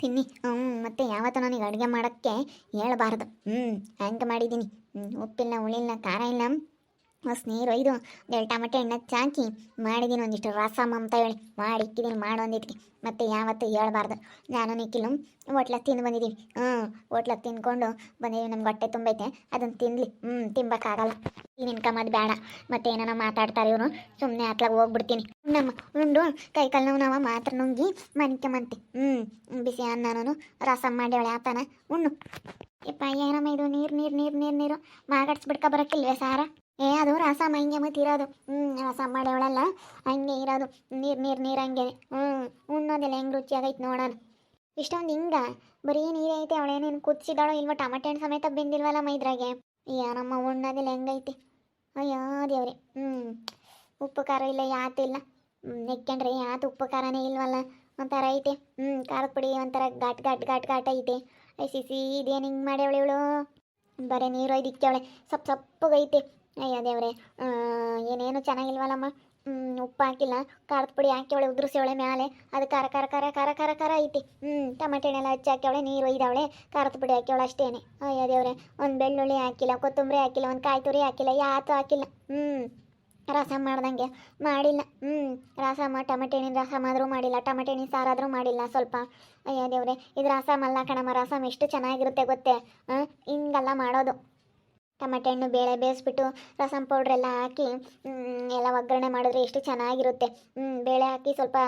ತಿನ್ನಿ ಹ್ಞೂ ಮತ್ತೆ ಯಾವತ್ತೂ ನನಗೆ ಅಡುಗೆ ಮಾಡೋಕ್ಕೆ ಹೇಳಬಾರ್ದು. ಹ್ಞೂ ಹಂಗೆ ಮಾಡಿದ್ದೀನಿ. ಹ್ಞೂ ಉಪ್ಪಿಲ್ಲ ಹುಳಿಲ್ಲ ಖಾರ ಇಲ್ಲ ಮಸ್ತ್ ಇದು ಟಮಟೆ ಹಣ್ಣು ಹಾಕಿ ಮಾಡಿದ್ದೀನಿ ಒಂದಿಷ್ಟು ರಸಮ್ ಅಂತ ಹೇಳಿ. ಮಾಡಿ ಇಕ್ಕಿದ್ದೀನಿ ಮಾಡು ಒಂದಿಟ್ಟಿಗೆ ಮತ್ತೆ ಯಾವತ್ತೂ ಹೇಳ್ಬಾರ್ದು. ನಾನು ನಿಕ್ಕಿಲು ಹೋಟ್ಲಾಗ ತಿಂದು ಬಂದಿದ್ದೀವಿ ಹ್ಞೂ ಹೋಟ್ಲಾಗ ತಿಂದ್ಕೊಂಡು ಬಂದಿದ್ದೀವಿ ನಮ್ಗೆ ಹೊಟ್ಟೆ ತುಂಬೈತೆ. ಅದನ್ನು ತಿನ್ಲಿ. ಹ್ಞೂ ತಿನ್ಬೇಕಾಗಲ್ಲ ಈ ನಿನ್ಕಮ್ಮದು ಬೇಡ ಮತ್ತೆ ಏನಾನ ಮಾತಾಡ್ತಾರೆ ಇವರು. ಸುಮ್ಮನೆ ಅತ್ಲಾಗ ಹೋಗ್ಬಿಡ್ತೀನಿ. ನಮ್ಮ ಉಂಡು ಕೈ ಕಾಲು ನೋವು ನಾವು ಮಾತ್ರ ನುಂಗಿ ಮನಿಕಮಂತೆ ಹ್ಞೂ ಬಿಸಿ ಅನ್ನನೂ ರಸಮ್ ಮಾಡಿ ಹೇಳಿ ಆತನ. ಉಣ್ಣು. ಇಪ್ಪ ಏನಮ್ಮ ಇದು? ನೀರು ನೀರು ನೀರು ನೀರು ನೀರು. ಮಾಗಡ್ಸ್ಬಿಡ್ಕ ಬರೋಕ್ಕಿಲ್ವೇ ಸಾರ? ಏ, ಅದು ರಸಮ್, ಹಂಗೆ ಮತ್ತೆ ಇರೋದು. ಹ್ಞೂ ರಸಮ್ ಮಾಡ್ಯವಳಲ್ಲ, ಹಂಗೆ ಇರೋದು. ನೀರು ನೀರು ನೀರು ಹಂಗೆ. ಹ್ಞೂ ಉಣ್ಣೋದಿಲ್ಲ ಹೆಂಗೆ ರುಚಿಯಾಗೈತೆ ನೋಡೋಣ. ಇಷ್ಟೊಂದು ಹಿಂಗ, ಬರೀ ನೀರೇ ಐತೆ ಅವಳೇನೇನು ಕುದಿಸಿದಾಳೋ ಇಲ್ವ ಟಮಟೆ ಹಣ್ಣು ಸಮೇತ ಬೆಂದಿಲ್ವಲ್ಲ ಮೈದ್ರಾಗೆ ಏನಮ್ಮ ಉಣ್ಣೋದಿಲ್ಲ ಹೆಂಗೈತೆ. ಅಯ್ಯೋ, ದೇವ್ರಿ. ಹ್ಞೂ ಉಪ್ಪು, ಖಾರ ಇಲ್ಲ ಯಾತಿಲ್ಲ ನೆಕ್ಕೊಂಡ್ರೆ ಯಾತು ಉಪ್ಪು, ಖಾರನೇ ಇಲ್ವಲ್ಲ. ಒಂಥರ ಐತೆ. ಹ್ಞೂ ಖಾರದ ಪುಡಿ ಒಂಥರ ಘಾಟ್ ಘಾಟ್ ಘಾಟ್ ಘಾಟ್ ಐತೆ. ಐ ಸಿ ಇದೇನು ಹಿಂಗೆ ಮಾಡ್ಯಾವಳೆ ಇವಳು? ಬರೀ ನೀರು ಒಯ್ದಿಕ್ಕವಳೆ ಸಪ್, ಸಪ್ಪಗೈತೆ. ಅಯ್ಯ ದೇವ್ರೆ ಏನೇನು ಚೆನ್ನಾಗಿಲ್ವಲ್ಲಮ್ಮ? ಉಪ್ಪು ಹಾಕಿಲ್ಲ, ಖಾರದ ಪುಡಿ ಹಾಕಿ ಅವಳೆ ಮೇಲೆ ಅದು ಖಾರ ಖಾರ ಖಾರ ಖಾರ ಖಾರ ಖಾರ ಐತಿ. ಹ್ಞೂ ಟಮಾಟೆ ಹಣ್ಣೆಲ್ಲ ಹಚ್ಚಿ ಹಾಕ್ಯವಳೆ ನೀರು ಒಯ್ದವಳೆ, ಖಾರದ ಪುಡಿ ಹಾಕ್ಯವಳೆ ಅಷ್ಟೇನೆ. ಅಯ್ಯ ದೇವ್ರೆ, ಒಂದು ಬೆಳ್ಳುಳ್ಳಿ ಹಾಕಿಲ್ಲ, ಕೊತ್ತಂಬರಿ ಹಾಕಿಲ್ಲ, ಒಂದು ಕಾಯಿ ತುರಿ ಹಾಕಿಲ್ಲ, ಯಾತು ಹಾಕಿಲ್ಲ. ಹ್ಞೂ ರಸ ಮಾಡ್ದಂಗೆ ಮಾಡಿಲ್ಲ. ಹ್ಞೂ ಮಾ ಟಮಾಟೆ ಹಣ್ಣಿನ ರಸ ಆದರೂ ಮಾಡಿಲ್ಲ, ಟಮಾಟೆ ಹಣ್ಣಿನ ಸಾರಾದರೂ ಮಾಡಿಲ್ಲ ಸ್ವಲ್ಪ. ಅಯ್ಯ ದೇವ್ರೆ, ಇದು ರಸ ಮಲ್ಲ ಕಣಮ್ಮ, ರಸಮ್ ಎಷ್ಟು ಚೆನ್ನಾಗಿರುತ್ತೆ ಗೊತ್ತೇ? ಹಿಂಗೆಲ್ಲ ಮಾಡೋದು. ಟಮಾಟೆ ಹಣ್ಣು, ಬೇಳೆ ಬೇಯಿಸ್ಬಿಟ್ಟು ರಸಮ್ ಪೌಡ್ರೆಲ್ಲ ಹಾಕಿ ಎಲ್ಲ ಒಗ್ಗರಣೆ ಮಾಡಿದ್ರೆ ಎಷ್ಟು ಚೆನ್ನಾಗಿರುತ್ತೆ. ಬೇಳೆ ಹಾಕಿ ಸ್ವಲ್ಪ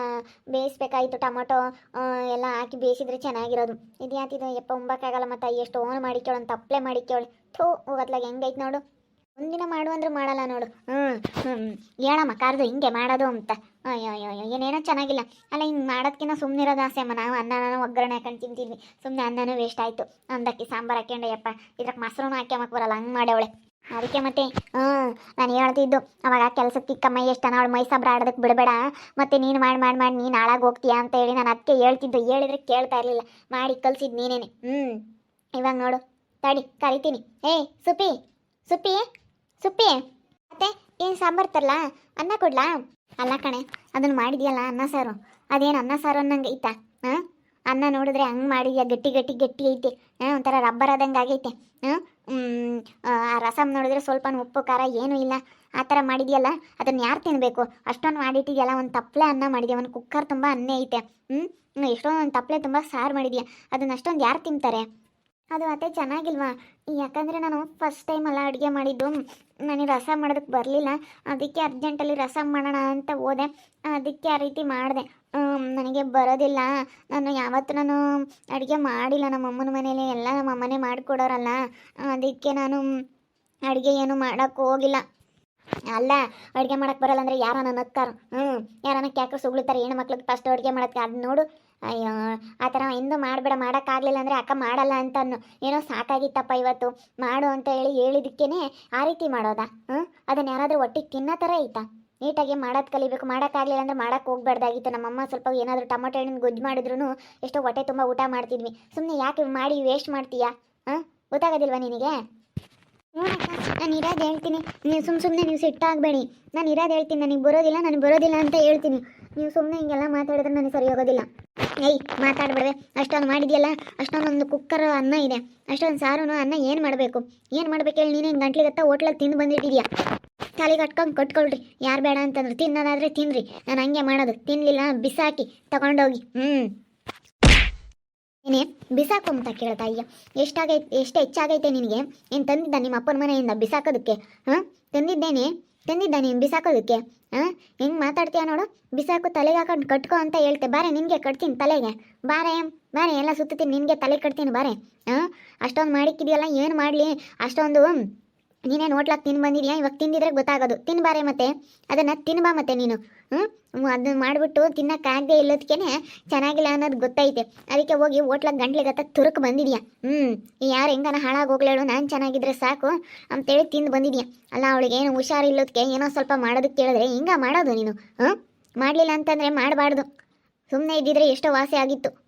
ಬೇಯಿಸ್ಬೇಕಾಯಿತು ಟೊಮೊಟೊ ಎಲ್ಲ ಹಾಕಿ ಬೇಯಿಸಿದ್ರೆ ಚೆನ್ನಾಗಿರೋದು. ಇದ್ಯಾತಿದು ಎಪ್ಪ ಉಂಬಕ್ಕಾಗಲ್ಲ ಮತ್ತು, ಎಷ್ಟು ಓನ್ ಮಾಡಿಕೊಳ್ಳೋಣ ಅಂತ ತಪ್ಪಲೆ ಮಾಡಿಕೊಳ್ಳಿ ಥೂ ಹೋಗತ್ಲಾಗ ಹೆಂಗೈತೆ ನೋಡು. ಒಂದಿನ ಮಾಡು ಅಂದ್ರೆ ಮಾಡಲ್ಲ ನೋಡು. ಹ್ಞೂ ಹ್ಞೂ ಹೇಳಮ್ಮ, ಕಾರ್ದು ಹಿಂಗೆ ಮಾಡೋದು ಅಂತ. ಅಯ್ಯೋ ಅಯ್ಯೋ ಏನೇನೋ ಚೆನ್ನಾಗಿಲ್ಲ. ಅಲ್ಲ ಹಿಂಗೆ ಮಾಡೋದ್ಕಿಂತ ಸುಮ್ಮನಿರೋದು ಆಸೆ ಅಮ್ಮ. ನಾವು ಅನ್ನನ ಒಗ್ಗರಣೆ ಹಾಕೊಂಡು ತಿಂತಿದ್ವಿ. ಸುಮ್ಮನೆ ಅನ್ನನೂ ವೇಸ್ಟ್ ಆಯಿತು. ಅಂದಕ್ಕೆ ಸಾಂಬಾರು ಹಾಕ್ಯಂಡೆ ಯಪ್ಪ ಇದ್ರಕ್ಕೆ ಮೊಸರು ಹಾಕ್ಯಮಕ್ಕೆ ಬರಲ್ಲ, ಹಂಗೆ ಮಾಡೇವಳೆ ಅದಕ್ಕೆ ಮತ್ತೆ ಹ್ಞೂ ನಾನು ಹೇಳ್ತಿದ್ದು, ಅವಾಗ ಕೆಲಸಕ್ಕೆ ತಿಕ್ಕಮ್ಮ ಎಷ್ಟು ಅವಳು ಮೈಸಾಬ್ರ ಆಡೋದಕ್ಕೆ ಬಿಡಬೇಡ. ಮತ್ತೆ ನೀನು ಮಾಡಿ ಮಾಡಿ ಮಾಡಿ, ನೀನು ಹಾಳಾಗಿ ಹೋಗ್ತೀಯಾ ಅಂತ ಹೇಳಿ ನಾನು ಅದಕ್ಕೆ ಹೇಳ್ತಿದ್ದು. ಹೇಳಿದ್ರೆ ಕೇಳ್ತಾ ಇರಲಿಲ್ಲ. ಮಾಡಿ ಕಲ್ಸಿದ್ದು ನೀನೇನೆ. ಹ್ಞೂ ಇವಾಗ ನೋಡು. ತಡಿ, ಕರಿತೀನಿ. ಏಯ್, ಸುಪಿ ಸುಪ್ಪಿ ಸುಪ್ಪಿ, ಮತ್ತೆ ಏನು ಸಾಂಬಾರು ತರಲ್ಲ ಅನ್ನ ಕೊಡ್ಲಾ? ಅಲ್ಲ ಕಣೆ ಅದನ್ನ ಮಾಡಿದ್ಯಲ್ಲ ಅನ್ನ ಸಾರು. ಅದೇನು ಅನ್ನ ಸಾರು ಅನ್ನಂಗೆ ಐತಾ? ಹಾಂ ಅನ್ನ ನೋಡಿದ್ರೆ ಹಂಗೆ ಮಾಡಿದ್ಯಾ? ಗಟ್ಟಿ ಗಟ್ಟಿ ಗಟ್ಟಿ ಐತೆ. ಹಾಂ ಒಂಥರ ರಬ್ಬರ್ ಆದಂಗೆ ಆಗೈತೆ. ಹಾಂ ಆ ರಸಮ್ ನೋಡಿದ್ರೆ ಸ್ವಲ್ಪ ಉಪ್ಪು, ಖಾರ ಏನೂ ಇಲ್ಲ. ಆ ಥರ ಮಾಡಿದ್ಯಲ್ಲ ಅದನ್ನು ಯಾರು ತಿನ್ನಬೇಕು ಅಷ್ಟೊಂದು ಮಾಡಿಟ್ಟಿದ್ಯಲ್ಲ, ಒಂದು ತಪ್ಪಲೆ ಅನ್ನ ಮಾಡಿದ್ಯಾ? ಒಂದು ಕುಕ್ಕರ್ ತುಂಬ ಅನ್ನ ಐತೆ. ಹ್ಞೂ ಎಷ್ಟೊಂದು ಒಂದು ತಪ್ಪಲೆ ತುಂಬ ಸಾರು ಮಾಡಿದ್ಯಾ? ಅದನ್ನ ಅಷ್ಟೊಂದು ಯಾರು ತಿಂತಾರೆ? ಅದು ಅತ್ತೆ ಚೆನ್ನಾಗಿಲ್ವಾ? ಯಾಕಂದರೆ ನಾನು ಫಸ್ಟ್ ಟೈಮ್ ಅಲ್ಲ ಅಡುಗೆ ಮಾಡಿದ್ದು. ನನಗೆ ರಸ ಮಾಡೋದಕ್ಕೆ ಬರಲಿಲ್ಲ. ಅದಕ್ಕೆ ಅರ್ಜೆಂಟಲ್ಲಿ ರಸ ಮಾಡೋಣ ಅಂತ ಹೋದೆ. ಅದಕ್ಕೆ ಆ ರೀತಿ ಮಾಡಿದೆ. ನನಗೆ ಬರೋದಿಲ್ಲ. ನಾನು ಯಾವತ್ತೂ ನಾನು ಅಡುಗೆ ಮಾಡಿಲ್ಲ. ನಮ್ಮ ಅಮ್ಮನ ಮನೇಲಿ ಎಲ್ಲ ನಮ್ಮ ಅಮ್ಮನೇ ಮಾಡಿಕೊಡೋರಲ್ಲ. ಅದಕ್ಕೆ ನಾನು ಅಡುಗೆ ಏನು ಮಾಡೋಕ್ಕೆ ಹೋಗಿಲ್ಲ. ಅಲ್ಲ, ಅಡುಗೆ ಮಾಡೋಕ್ಕೆ ಬರಲ್ಲ ಅಂದರೆ ಯಾರನ್ನ ನಕ್ಕಾರ ಹ್ಞೂ ಯಾರನ್ನ ಕ್ಯಾಕ್ರ ಸುಗ್ಳುತ್ತಾರೆ ಹೆಣ್ಣು ಮಕ್ಳಿಗೆ ಫಸ್ಟ್ ಅಡುಗೆ ಮಾಡೋಕ್ಕೆ. ಅದು ನೋಡು. ಅಯ್ಯೋ, ಆ ಥರ ಇನ್ನೂ ಮಾಡಬೇಡ, ಮಾಡೋಕ್ಕಾಗಲಿಲ್ಲ ಅಂದರೆ ಅಕ್ಕ ಮಾಡಲ್ಲ ಅಂತ ಅನ್ನು ಏನೋ ಸಾಕಾಗಿತ್ತಪ್ಪ ಇವತ್ತು. ಮಾಡು ಅಂತ ಹೇಳಿ ಹೇಳಿದಕ್ಕೇನೆ ಆ ರೀತಿ ಮಾಡೋದಾ? ಹ್ಞೂ ಅದನ್ನು ಯಾರಾದರೂ ಒಟ್ಟಿಗೆ ತಿನ್ನೋ ಥರ ಐತಾ? ನೀಟಾಗಿ ಮಾಡೋದು ಕಲಿಬೇಕು, ಮಾಡೋಕ್ಕಾಗಲಿಲ್ಲ ಅಂದರೆ ಮಾಡೋಕ್ಕೆ ಹೋಗ್ಬಾರ್ದಾಗಿತ್ತು. ನಮ್ಮಮ್ಮ ಸ್ವಲ್ಪ ಏನಾದರೂ ಟೊಮೊಟೊ ಹಣ್ಣಿನ ಗೊಜ್ಜು ಮಾಡಿದ್ರು ಎಷ್ಟೋ ಹೊಟ್ಟೆ ತುಂಬ ಊಟ ಮಾಡ್ತಿದ್ವಿ. ಸುಮ್ಮನೆ ಯಾಕೆ ಮಾಡಿ ವೇಸ್ಟ್ ಮಾಡ್ತೀಯಾ? ಹಾಂ? ಗೊತ್ತಾಗೋದಿಲ್ವಾ ನಿನಗೆ? ನೋಡಕ್ಕ ನಾನು ಇರೋದು ಹೇಳ್ತೀನಿ. ನೀವು ಸುಮ್ಮ ಸುಮ್ಮನೆ ನೀವು ಸಿಟ್ಟಾಗಬೇಡಿ. ನಾನು ಇರೋದು ಹೇಳ್ತೀನಿ ನನಗೆ ಬರೋದಿಲ್ಲ ನನಗೆ ಬರೋದಿಲ್ಲ ಅಂತ ಹೇಳ್ತೀನಿ. ನೀವು ಸುಮ್ಮನೆ ಹಿಂಗೆಲ್ಲ ಮಾತಾಡಿದ್ರೆ ನನಗೆ ಸರಿ ಹೋಗೋದಿಲ್ಲ. ಏಯ್, ಮಾತಾಡ್ಬೇಡ್ವೆ. ಅಷ್ಟೊಂದು ಮಾಡಿದ್ಯಲ್ಲ, ಅಷ್ಟೊಂದೊಂದು ಕುಕ್ಕರ್ ಅನ್ನ ಇದೆ. ಅಷ್ಟೊಂದು ಸಾರು ಅನ್ನ ಏನು ಮಾಡಬೇಕು? ಏನು ಮಾಡ್ಬೇಕು ಹೇಳಿ ನೀನು ಗಂಟ್ಲಿಗತ್ತ ಹೋಟ್ಲಲ್ಲಿ ತಿಂದು ಬಂದಿಟ್ಟಿದ್ಯಾ? ತಲೆಗೆ ಕಟ್ಕೊಂಡು ಕಟ್ಕೊಳ್ರಿ. ಯಾರು ಬೇಡ ಅಂತಂದ್ರೆ. ತಿನ್ನೋದಾದರೆ ತಿನ್ನಿರಿ ನಾನು ಹಂಗೆ ಮಾಡೋದು. ತಿನ್ನಲಿಲ್ಲ ಬಿಸಾಕಿ ತಗೊಂಡೋಗಿ. ಹ್ಞೂ ಏನೇ, ಬಿಸಾಕು ಅಂತ ಕೇಳ್ತಾ ಅಯ್ಯ ಎಷ್ಟಾಗೈತೆ, ಎಷ್ಟು ಹೆಚ್ಚಾಗೈತೆ ನಿನಗೆ? ಏನು ತಂದಿದ್ದ ನಿಮ್ಮ ಅಪ್ಪನ ಮನೆಯಿಂದ ಬಿಸಾಕೋದಕ್ಕೆ? ಹಾಂ? ತಂದಿದ್ದೇನೆ. ತಂದಿದ್ದ ನೀನು ಬಿಸಾಕೋದಕ್ಕೆ. ಹಾಂ ಹೆಂಗೆ ಮಾತಾಡ್ತೀಯ ನೋಡು? ಬಿಸಾಕು, ತಲೆಗೆ ಹಾಕೊಂಡು ಕಟ್ಕೋ ಅಂತ ಹೇಳ್ತೆ. ಬಾರೆ, ನಿನಗೆ ಕಟ್ತೀನಿ ತಲೆಗೆ. ಬಾರೆ ಬಾರೆ, ಎಲ್ಲ ಸುತ್ತೀನಿ ನಿನಗೆ ತಲೆ ಕಟ್ತೀನಿ, ಬಾರೆ. ಹಾಂ ಅಷ್ಟೊಂದು ಮಾಡಿಕ್ಕಿದೆಯಲ್ಲ, ಏನು ಮಾಡಲಿ? ಅಷ್ಟೊಂದು ನೀನೇನು ಹೋಟ್ಲಾಗ ತಿಂದು ಬಂದಿದ್ಯಾ? ಇವಾಗ ತಿಂದಿದ್ರೆ ಗೊತ್ತಾಗೋದು. ತಿನ್ಬಾರೆ ಮತ್ತೆ. ಅದನ್ನು ತಿನ್ಬಾ ಮತ್ತೆ ನೀನು. ಹ್ಞೂ ಅದನ್ನ ಮಾಡಿಬಿಟ್ಟು ತಿನ್ನೋಕ್ಕಾಗದೆ ಇಲ್ಲದಕ್ಕೇನೆ ಚೆನ್ನಾಗಿಲ್ಲ ಅನ್ನೋದು ಗೊತ್ತೈತೆ. ಅದಕ್ಕೆ ಹೋಗಿ ಹೋಟ್ಲಾಗ ಗಂಟ್ಲಿಗತ್ತ ತುರುಕು ಬಂದಿದ್ಯಾ? ಹ್ಞೂ ಯಾರು ಹೆಂಗನ ಹಾಳಾಗಿ ಹೋಗ್ಲೇಳು? ನಾನು ಚೆನ್ನಾಗಿದ್ರೆ ಸಾಕು ಅಂತೇಳಿ ತಿಂದು ಬಂದಿದ್ಯಾ? ಅಲ್ಲ, ಅವಳಿಗೆ ಏನು ಹುಷಾರಿಲ್ಲದಕ್ಕೆ ಏನೋ ಸ್ವಲ್ಪ ಮಾಡೋದಕ್ಕೆ ಕೇಳಿದ್ರೆ ಹಿಂಗ ಮಾಡೋದು ನೀನು. ಹಾಂ ಮಾಡಲಿಲ್ಲ ಅಂತಂದರೆ ಮಾಡಬಾರ್ದು. ಸುಮ್ಮನೆ ಇದ್ದಿದ್ರೆ ಎಷ್ಟೋ ವಾಸಿ ಆಗಿತ್ತು.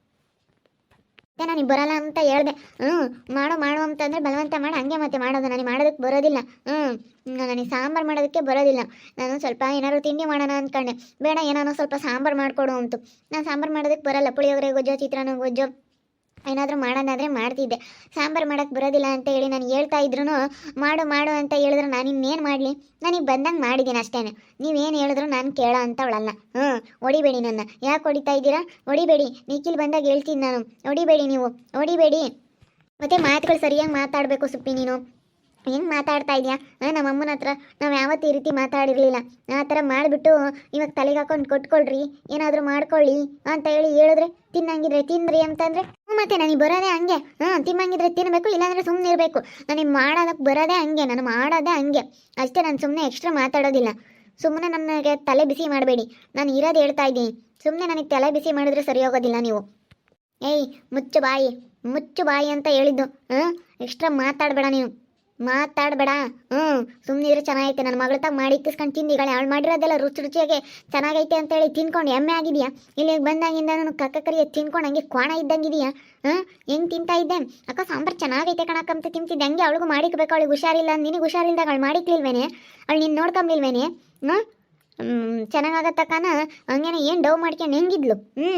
ಮತ್ತೆ ನನಗೆ ಬರಲ್ಲ ಅಂತ ಹೇಳ್ದೆ. ಹ್ಞೂ, ಮಾಡು ಮಾಡು ಅಂತಂದರೆ ಬಲವಂತ ಮಾಡಿ, ಹಂಗೆ ಮತ್ತೆ ಮಾಡೋದು. ನನಗೆ ಮಾಡೋದಕ್ಕೆ ಬರೋದಿಲ್ಲ. ಹ್ಞೂ ನನಗೆ ಸಾಂಬಾರು ಮಾಡೋದಕ್ಕೆ ಬರೋದಿಲ್ಲ. ನಾನು ಸ್ವಲ್ಪ ಏನಾದ್ರು ತಿಂಡಿ ಮಾಡೋಣ ಅಂದ್ಕೊಂಡೆ ಬೇಡ, ಏನಾನೋ ಸ್ವಲ್ಪ ಸಾಂಬಾರು ಮಾಡಿಕೊಡು ಅಂತು. ನಾನು ಸಾಂಬಾರು ಮಾಡೋದಕ್ಕೆ ಬರಲ್ಲ. ಪುಳಿಯೋಗರೆ, ಗೊಜ್ಜೋ, ಚಿತ್ರಾನ್ನ, ಗೊಜ್ಜೋ. ಏನಾದರೂ ಮಾಡೋದಾದರೆ ಮಾಡ್ತಿದ್ದೆ. ಸಾಂಬಾರು ಮಾಡೋಕ್ಕೆ ಬರೋದಿಲ್ಲ ಅಂತ ಹೇಳಿ ನಾನು ಹೇಳ್ತಾ ಇದ್ರು ಮಾಡು ಮಾಡು ಅಂತ ಹೇಳಿದ್ರೆ. ನಾನು ಇನ್ನೇನು ಮಾಡಲಿ? ನನಗೆ ಬಂದಂಗೆ ಮಾಡಿದ್ದೀನಿ ಅಷ್ಟೇ ನೀವೇನು ಹೇಳಿದ್ರು ನಾನು ಕೇಳೋ ಅಂತವಳಲ್ಲ ಹ್ಞೂ ಹೊಡಿಬೇಡಿ ನನ್ನ. ಯಾಕೆ ಹೊಡಿತಾ ಇದ್ದೀರಾ? ಹೊಡಿಬೇಡಿ. ನಿಖಿಲ್ ಬಂದಾಗ ಹೇಳ್ತೀನಿ ನಾನು. ಹೊಡಿಬೇಡಿ ನೀವು. ಹೊಡಿಬೇಡಿ. ಮತ್ತೆ ಮಾತುಗಳು ಸರಿಯಾಗಿ ಮಾತಾಡಬೇಕು ಸುಪ್ಪಿ ನೀನು. ಹೆಂಗೆ ಮಾತಾಡ್ತಾ ಇದೆಯಾ? ನಮ್ಮ ಅಮ್ಮನ ಹತ್ರ ನಾವು ಯಾವತ್ತೂ ಈ ರೀತಿ ಮಾತಾಡಿರಲಿಲ್ಲ. ಆ ಥರ ಮಾಡಿಬಿಟ್ಟು ಇವಾಗ ತಲೆಗೆ ಹಾಕೊಂಡು ಕೊಟ್ಕೊಳ್ರಿ. ಏನಾದರೂ ಮಾಡ್ಕೊಳ್ಳಿ ಅಂತ ಹೇಳಿ ಹೇಳಿದ್ರೆ ತಿನ್ನಂಗಿದ್ರೆ ತಿನ್ರಿ ಅಂತಂದರೆ ಮತ್ತೆ ನನಗೆ ಬರೋದೇ ಹಂಗೆ. ಹ್ಞೂ ತಿಮ್ಮಂಗಿದ್ರೆ ತಿನ್ನಬೇಕು ಇಲ್ಲಾಂದರೆ ಸುಮ್ಮನೆ ಇರಬೇಕು. ನನಗೆ ಮಾಡೋದಕ್ಕೆ ಬರೋದೇ ಹಂಗೆ, ನಾನು ಮಾಡೋದೇ ಹಂಗೆ. ಅಷ್ಟೇ, ನಾನು ಸುಮ್ಮನೆ ಎಕ್ಸ್ಟ್ರಾ ಮಾತಾಡೋದಿಲ್ಲ. ಸುಮ್ಮನೆ ನನಗೆ ತಲೆ ಬಿಸಿ ಮಾಡಬೇಡಿ. ನಾನು ಇರೋದು ಹೇಳ್ತಾ ಇದ್ದೀನಿ. ಸುಮ್ಮನೆ ನನಗೆ ತಲೆ ಬಿಸಿ ಮಾಡಿದ್ರೆ ಸರಿ ಹೋಗೋದಿಲ್ಲ ನೀವು. ಏಯ್, ಮುಚ್ಚು ಬಾಯಿ ಮುಚ್ಚು ಬಾಯಿ ಅಂತ ಹೇಳಿದ್ದು. ಹಾಂ ಎಕ್ಸ್ಟ್ರಾ ಮಾತಾಡಬೇಡ ನೀನು. ಮಾತಾಡಬೇಡ. ಹ್ಞೂ ಇರೋ, ಚೆನ್ನಾಗೈತೆ. ನನ್ನ ಮಗಳ ತಾಗ ಮಾಡಿ ಇಕ್ಕಿಸ್ಕೊಂಡು ತಿಂದಿಗಳು ಅವಳು ಮಾಡಿರೋದೆಲ್ಲ ರುಚಿ ರುಚಿಯಾಗಿ ಚೆನ್ನಾಗೈತೆ ಅಂತೇಳಿ ತಿನ್ಕೊಂಡು ಎಮ್ಮೆ ಆಗಿದೆಯಾ? ಇಲ್ಲಿಗೆ ಬಂದಾಗಿಂದ ನಾನು ಕಕ್ಕ ಕರಿಯ ತಿನ್ಕೊಂಡು ಹಂಗೆ ಕ್ವಾಣ ಇದ್ದಂಗಿದೆಯಾ? ಹಾಂ ಹೆಂಗೆ ತಿಂತಾ ಇದ್ದೆ? ಅಕ್ಕ, ಸಾಂಬಾರು ಚೆನ್ನಾಗೈತೆ ಕಣಕ್ಕಂತ ತಿಂತಿದ್ದೆ ಹಂಗೆ ಅವಳಿಗೂ ಮಾಡಿಕ್ಬೇಕು ಅವಳಿಗೆ ಹುಷಾರಿಲ್ಲ ನಿನಗೆ ಹುಷಾರಿಲ್ದಾಗ ಅವಳು ಮಾಡಿಕ್ಲಿಲ್ವೇನೆ ಅವಳು ನೀನು ನೋಡ್ಕೊಂಬಿಲ್ವೇನೆ? ಹಾಂ ಚೆನ್ನಾಗಾಗತ್ತಕ್ಕನ ಹಂಗೇನೆ ಏನು ಡವ್ ಮಾಡ್ಕೊಂಡು ಹೆಂಗಿದ್ಲು? ಹ್ಞೂ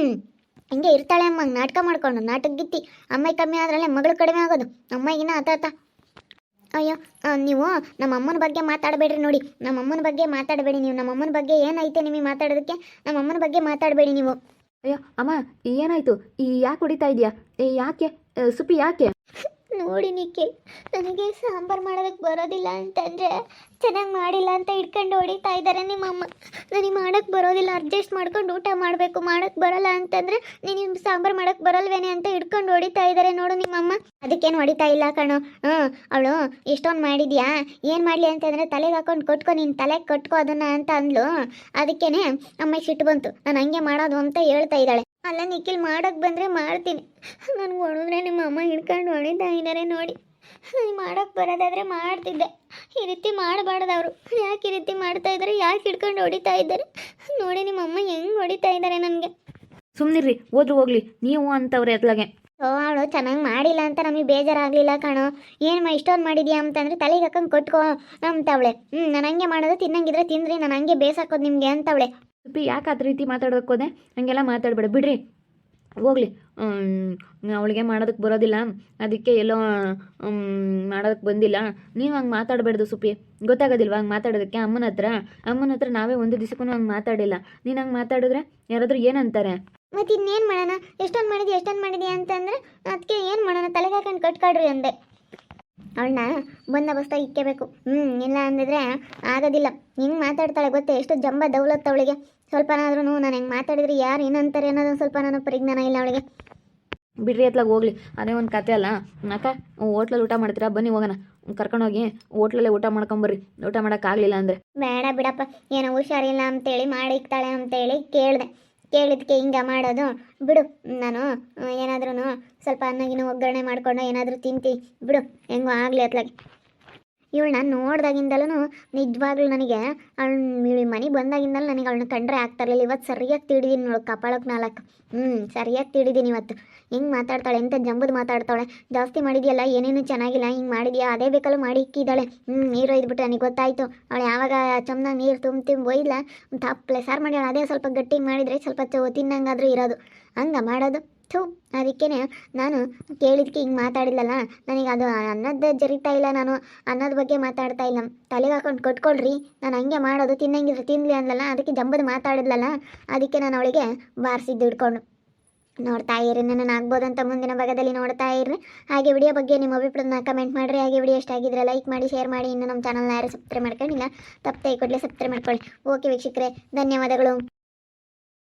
ಹಿಂಗೆ ಇರ್ತಾಳೆ ಅಮ್ಮ. ನಾಟಕ ಮಾಡ್ಕೊಂಡು, ನಾಟಕ ಗಿತ್ತಿ. ಅಮ್ಮಾಯಿ ಕಮ್ಮಿ ಆದ್ರಲ್ಲೇ ಮಗಳು ಕಡಿಮೆ ಆಗೋದು. ಅಮ್ಮಾಯಿಗಿನ ಆತಾತ ಅಯ್ಯೋ ನೀವು ನಮ್ಮ ಅಮ್ಮನ ಬಗ್ಗೆ ಮಾತಾಡಬೇಡ್ರಿ ನೋಡಿ. ನಮ್ಮ ಅಮ್ಮನ ಬಗ್ಗೆ ಮಾತಾಡಬೇಡಿ ನೀವು. ನಮ್ಮ ಅಮ್ಮನ ಬಗ್ಗೆ ಏನೈತೆ ನಿಮಗೆ ಮಾತಾಡೋದಕ್ಕೆ? ನಮ್ಮ ಅಮ್ಮನ ಬಗ್ಗೆ ಮಾತಾಡಬೇಡಿ ನೀವು. ಅಯ್ಯೋ, ಅಮ್ಮ, ಏನಾಯ್ತು? ಈ ಯಾಕೆ ಹೊಡಿತಾ ಇದೆಯಾ? ಏ, ಯಾಕೆ? ಸುಪಿ ಯಾಕೆ? ನೋಡಿ ನಿಖಿಲ್, ನನಗೆ ಸಾಂಬಾರು ಮಾಡೋದಕ್ಕೆ ಬರೋದಿಲ್ಲ ಅಂತಂದರೆ ಚೆನ್ನಾಗಿ ಮಾಡಿಲ್ಲ ಅಂತ ಇಟ್ಕೊಂಡು ಹೊಡಿತಾ ಇದ್ದಾರೆ ನಿಮ್ಮಮ್ಮ. ನನಗೆ ಮಾಡೋಕ್ಕೆ ಬರೋದಿಲ್ಲ ಅಡ್ಜಸ್ಟ್ ಮಾಡ್ಕೊಂಡು ಊಟ ಮಾಡಬೇಕು ಮಾಡೋಕ್ಕೆ ಬರಲ್ಲ ಅಂತಂದರೆ ನೀನು ಸಾಂಬಾರು ಮಾಡೋಕ್ಕೆ ಬರಲ್ವೇನೆ ಅಂತ ಇಟ್ಕೊಂಡು ಹೊಡಿತಾ ಇದ್ದಾರೆ ನೋಡು ನಿಮ್ಮಮ್ಮ. ಅದಕ್ಕೇನು ಹೊಡಿತಾ ಇಲ್ಲ ಕಣೋ. ಹ್ಞೂ, ಅವಳು ಎಷ್ಟೊಂದು ಮಾಡಿದ್ಯಾ? ಏನು ಮಾಡಲಿ ಅಂತಂದರೆ ತಲೆಗೆ ಹಾಕೊಂಡು ಕೊಟ್ಕೊ, ನೀನು ತಲೆಗೆ ಕಟ್ಕೊ ಅದನ್ನು ಅಂತ ಅಂದ್ಲು. ಅದಕ್ಕೇನೆ ಅಮ್ಮ ಸಿಟ್ಟು ಬಂತು. ನಾನು ಹಂಗೆ ಮಾಡೋದು ಅಂತ ಹೇಳ್ತಾ ಇದ್ದಾಳೆ. ಅಲ್ಲ ನಿಖಿಲ್ ಮಾಡೋಕ್ಕೆ ಬಂದರೆ ಮಾಡ್ತೀನಿ. ನನಗೆ ಹೊಡೆದ್ರೆ ನಿಮ್ಮ ಅಮ್ಮ ಹಿಡ್ಕೊಂಡು ಹೊಡಿತಾ ಇದ್ದಾರೆ ನೋಡಿ. ನನಗೆ ಮಾಡೋಕ್ಕೆ ಬರೋದಾದರೆ ಮಾಡ್ತಿದ್ದೆ. ಈ ರೀತಿ ಮಾಡಬಾರ್ದು ಅವರು. ಯಾಕೆ ಈ ರೀತಿ ಮಾಡ್ತಾ ಇದ್ದಾರೆ ಯಾಕೆ ಹಿಡ್ಕೊಂಡು ಹೊಡಿತಾ ಇದ್ದಾರೆ? ನೋಡಿ ನಿಮ್ಮ ಅಮ್ಮ ಹೆಂಗೆ ಹೊಡಿತಾ ಇದ್ದಾರೆ ನನಗೆ. ಸುಮ್ಮನಿರ್ರಿ ಹೋದ್ರು ಹೋಗ್ಲಿ. ನೀವು ಅಂತವ್ರೆ ಅತ್ಲಾಗೆ ಓ ಅವಳು ಚೆನ್ನಾಗಿ ಮಾಡಿಲ್ಲ ಅಂತ ನಮಗೆ ಬೇಜಾರಾಗಲಿಲ್ಲ ಕಣೋ. ಏನಮ್ಮ ಇಷ್ಟೊಂದು ಮಾಡಿದ್ಯಾ ಅಂತಂದರೆ ತಲೆಗೆ ಹಾಕೊಂಡು ಕೊಟ್ಕೋ ಅಂತವಳೆ ಹ್ಞೂ ನಾನು ಹಂಗೆ ಮಾಡೋದು ತಿನ್ನಂಗಿದ್ರೆ ತಿಂದ್ರಿ ನಾನು ಹಂಗೆ ಬೇಸಾಕೋದು ನಿಮಗೆ ಅಂತವಳೆ. ಸುಪ್ಪಿ ಯಾಕೆ ಅದ್ರ ರೀತಿ ಮಾತಾಡೋದಕ್ಕೆ ಹೋದೆ? ಹಂಗೆಲ್ಲ ಮಾತಾಡಬೇಡ. ಬಿಡ್ರಿ. ಹೋಗ್ಲಿ. ಅವಳಿಗೆ ಮಾಡೋದಕ್ಕೆ ಬರೋದಿಲ್ಲ. ಅದಕ್ಕೆ ಎಲ್ಲೋ ಮಾಡೋದಕ್ಕೆ ಬಂದಿಲ್ಲ. ನೀವು ಹಂಗೆ ಮಾತಾಡಬೇಡ್ದು ಸುಪ್ಪಿ ಗೊತ್ತಾಗೋದಿಲ್ವ? ಹಂಗೆ ಮಾತಾಡೋದಕ್ಕೆ ಅಮ್ಮನ ಹತ್ರ. ಅಮ್ಮನ ಹತ್ರ ನಾವೇ ಒಂದು ದಿವಸಕ್ಕೂ ಹಂಗೆ ಮಾತಾಡಿಲ್ಲ. ನೀನು ಹಂಗೆ ಮಾತಾಡಿದ್ರೆ ಯಾರಾದರೂ ಏನಂತಾರೆ ಮತ್ತು ಇನ್ನೇನು ಮಾಡೋಣ? ಎಷ್ಟೊಂದು ಮಾಡಿದ್ಯಾ ಎಷ್ಟೊಂದು ಮಾಡಿದ್ಯಾ ಅಂತಂದರೆ ಅದಕ್ಕೆ ಏನು ಮಾಡೋಣ? ತಲೆಗೆ ಹಾಕೊಂಡು ಕಟ್ಕಾಡ್ರಿ ಅಂದೆ. ಅವಳನ್ನ ಬಂದೋಬಸ್ತ ಇಕ್ಕೇಬೇಕು. ಹ್ಞೂ ಇಲ್ಲ ಅಂದಿದ್ರೆ ಆಗೋದಿಲ್ಲ. ಹಿಂಗೆ ಮಾತಾಡ್ತಾಳೆ ಗೊತ್ತೇ? ಎಷ್ಟು ಜಂಬ ದೌಲತ್ತು ಅವಳಿಗೆ. ಸ್ವಲ್ಪನಾದ್ರೂ ನಾನು ಹೆಂಗೆ ಮಾತಾಡಿದ್ರೆ ಯಾರು ಏನಂತಾರೆ ಅನ್ನೋದು ಸ್ವಲ್ಪ ನಾನು ಪರಿಜ್ಞಾನ ಇಲ್ಲ ಅವಳಿಗೆ. ಬಿಡ್ರಿ ಅತ್ಲಾಗ ಹೋಗ್ಲಿ. ಅದೇ ಒಂದು ಕತೆ ಅಲ್ಲ. ಅಕ್ಕ ಹೋಟ್ಲಲ್ಲಿ ಊಟ ಮಾಡ್ತೀರಾ? ಬನ್ನಿ ಹೋಗೋಣ. ಕರ್ಕೊಂಡೋಗಿ ಹೋಟ್ಲಲ್ಲೇ ಊಟ ಮಾಡ್ಕೊಂಬರ್ರಿ. ಊಟ ಮಾಡೋಕ್ಕಾಗಲಿಲ್ಲ ಅಂದರೆ. ಬೇಡ ಬಿಡಪ್ಪ. ಏನೋ ಹುಷಾರಿಲ್ಲ ಅಂತೇಳಿ ಮಾಡಿಕ್ತಾಳೆ ಅಂತೇಳಿ ಕೇಳಿದೆ. ಕೇಳಿದ್ಕೆ ಹಿಂಗೆ ಮಾಡೋದು. ಬಿಡು, ನಾನು ಏನಾದ್ರೂ ಸ್ವಲ್ಪ ಅನ್ನಗಿನ ಒಗ್ಗರಣೆ ಮಾಡ್ಕೊಂಡು ಏನಾದರೂ ತಿಂತಿ. ಬಿಡು, ಹೆಂಗೋ ಆಗಲಿ ಅತ್ಲಾಗೆ. ಇವಳನ್ನ ನೋಡ್ದಾಗಿಂದಲೂ ನಿಜವಾಗ್ಲೂ ನನಗೆ ಅವಳು ಮನೆಗೆ ಬಂದಾಗಿಂದಲೂ ನನಗೆ ಅವಳನ್ನ ಕಂಡ್ರೆ ಆಗ್ತಾಯಿರಲಿಲ್ಲ ಇವತ್ತು ಸರಿಯಾಗಿ ತಿಳಿದೀನಿ ನೋಡು ಕಪಾಳಕ್ಕೆ ನಾಲ್ಕು. ಹ್ಞೂ ಸರಿಯಾಗಿ ತಿಳಿದೀನಿ ಇವತ್ತು. ಹೆಂಗೆ ಮಾತಾಡ್ತಾಳೆ, ಎಂತ ಜಂಬದ್ ಮಾತಾಡ್ತಾಳೆ. ಜಾಸ್ತಿ ಮಾಡಿದೆಯಲ್ಲ, ಏನೇನು ಚೆನ್ನಾಗಿಲ್ಲ, ಹಿಂಗೆ ಮಾಡಿದ್ಯಾ? ಅದೇ ಬೇಕಲ್ಲ ಮಾಡಿ ಇಕ್ಕಿದ್ದಾಳೆ. ಹ್ಞೂ ನೀರು ಒಯ್ದ್ಬಿಟ್ಟು ನನಗೆ ಗೊತ್ತಾಯಿತು. ಅವಳು ಯಾವಾಗ ಚಮ್ನಾಗ ನೀರು ತುಂಬ ತುಂಬ ಒಯ್ದಿಲ್ಲ ತಪ್ಪಲೆ ಸಾರು ಮಾಡ್ಯಾಳ. ಅದೇ ಸ್ವಲ್ಪ ಗಟ್ಟಿಗೆ ಮಾಡಿದರೆ ಸ್ವಲ್ಪ ಚೋ ತಿನ್ನಂಗಾದ್ರೂ ಇರೋದು. ಹಂಗೆ ಮಾಡೋದು. ಥೂ ಅದಕ್ಕೇ ನಾನು ಕೇಳಿದ್ಕೆ ಹಿಂಗೆ ಮಾತಾಡಿಲ್ಲಲ್ಲ, ನನಗೆ ಅದು ಅನ್ನದ ಜರಿತಾ ಇಲ್ಲ ನಾನು, ಅನ್ನದ ಬಗ್ಗೆ ಮಾತಾಡ್ತಾ ಇಲ್ಲ. ತಲೆಗೆ ಹಾಕೊಂಡು ಕೊಟ್ಕೊಳ್ರಿ, ನಾನು ಹಂಗೆ ಮಾಡೋದು, ತಿನ್ನಂಗಿದ್ರೆ ತಿನ್ನಲಿ ಅಂದಲ್ಲ ಅದಕ್ಕೆ ಜಂಬದ ಮಾತಾಡಿದ್ಲಲ್ಲ, ಅದಕ್ಕೆ ನಾನು ಅವಳಿಗೆ ಬಾರಿಸಿದ್ದು ಹಿಡ್ಕೊಂಡು ನೋಡ್ತಾ ಇರಿ ನನ್ನ ಆಗ್ಬೋದಂತ ಮುಂದಿನ ಭಾಗದಲ್ಲಿ ನೋಡ್ತಾ ಇರ್ರಿ. ಹಾಗೆ ವಿಡಿಯೋ ಬಗ್ಗೆ ನಿಮ್ಮ ಅಭಿಪ್ರಾಯನ ಕಮೆಂಟ್ ಮಾಡಿರಿ. ಹಾಗೆ ವಿಡಿಯೋ ಇಷ್ಟ ಆಗಿದ್ರೆ ಲೈಕ್ ಮಾಡಿ ಶೇರ್ ಮಾಡಿ. ಇನ್ನು ನಮ್ಮ ಚಾನಲ್ನ ಯಾರು ಸಬ್ಸ್ಕ್ರೈಬ್ ಮಾಡ್ಕೊಂಡಿಲ್ಲ, ತಪ್ಪದೆ ಕೂಡಲೇ ಸಬ್ಸ್ಕ್ರೈಬ್ ಮಾಡ್ಕೊಳ್ಳಿ. ಓಕೆ ವೀಕ್ಷಕರೇ, ಧನ್ಯವಾದಗಳು.